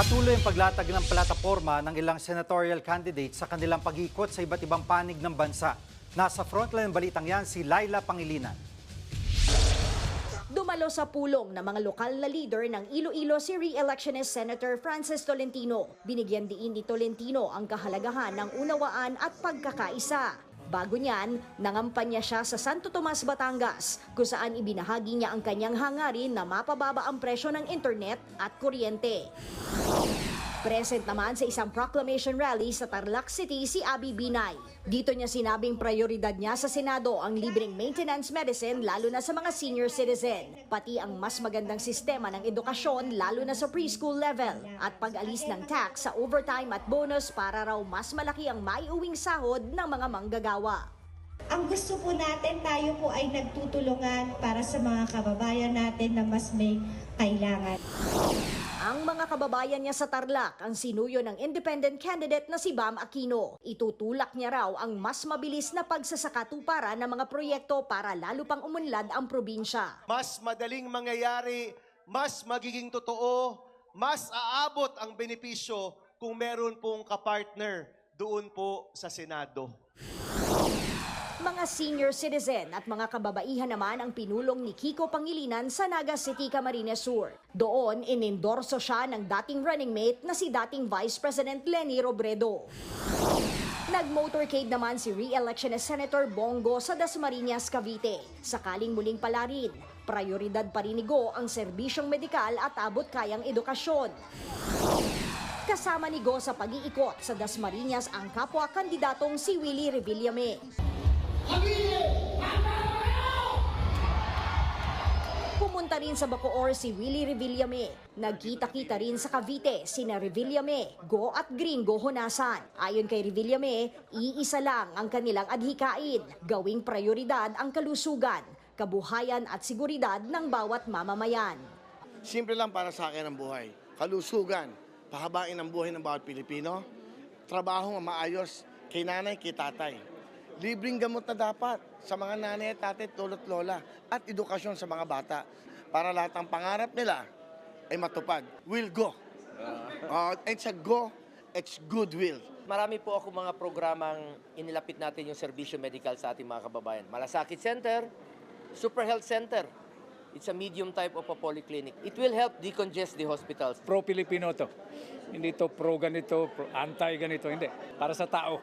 Patuloy ang paglatag ng plataforma ng ilang senatorial candidates sa kanilang pag-ikot sa iba't ibang panig ng bansa. Nasa frontline ng balitang yan si Laila Pangilinan. Dumalo sa pulong ng mga lokal na leader ng Iloilo si re-electionist Senator Francis Tolentino. Binigyan diin ni Tolentino ang kahalagahan ng unawaan at pagkakaisa. Bago niyan, nangampanya siya sa Santo Tomas, Batangas, kung saan ibinahagi niya ang kanyang hangarin na mapababa ang presyo ng internet at kuryente. Present naman sa isang proclamation rally sa Tarlac City si Abby Binay. Dito niya sinabing prioridad niya sa Senado ang libreng maintenance medicine lalo na sa mga senior citizen, pati ang mas magandang sistema ng edukasyon lalo na sa preschool level, at pag-alis ng tax sa overtime at bonus para raw mas malaki ang maiuwing sahod ng mga manggagawa. Ang gusto po natin, tayo po ay nagtutulungan para sa mga kababayan natin na mas may kailangan. Ang mga kababayan niya sa Tarlac ang sinuyo ng independent candidate na si Bam Aquino. Itutulak niya raw ang mas mabilis na pagsasakatuparan ng mga proyekto para lalo pang umunlad ang probinsya. mas madaling mangyayari, mas magiging totoo, mas aabot ang benepisyo kung meron pong kapartner doon po sa Senado. Mga senior citizen at mga kababaihan naman ang pinulong ni Kiko Pangilinan sa Naga City, Camarines Sur. Doon, inendorso siya ng dating running mate na si dating Vice President Lenny Robredo. Nag-motorcade naman si re-electionist Senator Bongo sa Dasmariñas, Cavite. Sakaling muling palarin, prioridad pa rin ni Go ang serbisyong medikal at abot kayang edukasyon. Kasama ni Go sa pag-iikot sa Dasmariñas ang kapwa kandidatong si Willie Revillame. Pumunta rin sa Bacoor si Willie Revillame. Nagkita-kita rin sa Cavite sina Revillame, Go at Gringo Honasan. Ayon kay Revillame, iisa lang ang kanilang adhikain, gawing prioridad ang kalusugan, kabuhayan at seguridad ng bawat mamamayan. Simple lang para sa akin ang buhay. Kalusugan, pahabain ang buhay ng bawat Pilipino, trabaho na maayos kay nanay, kay tatay. Libreng gamot na dapat sa mga nanay at tatay, tulot lola, at edukasyon sa mga bata para lahat ng pangarap nila ay matupad. Will go. Uh, it's a go, it's goodwill. Marami po ako mga programang inilapit natin yung serbisyo medical sa ating mga kababayan. Malasakit Center, Super Health Center. It's a medium type of a polyclinic. It will help decongest the hospitals. pro-Pilipino to. Hindi to pro ganito, pro anti ganito, hindi. Para sa tao.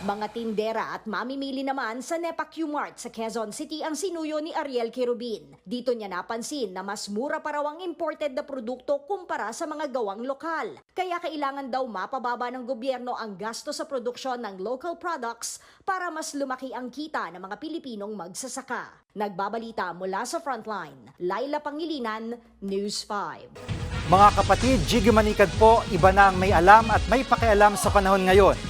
Mga tindera at mamimili naman sa Nepa Q-Mart sa Quezon City ang sinuyo ni Ariel Kirubin. Dito niya napansin na mas mura pa raw ang imported na produkto kumpara sa mga gawang lokal. Kaya kailangan daw mapababa ng gobyerno ang gasto sa produksyon ng local products para mas lumaki ang kita ng mga Pilipinong magsasaka. Nagbabalita mula sa Frontline, Laila Pangilinan, News 5. Mga kapatid, Jiggy Manikad po, iba na ang may alam at may pakialam sa panahon ngayon.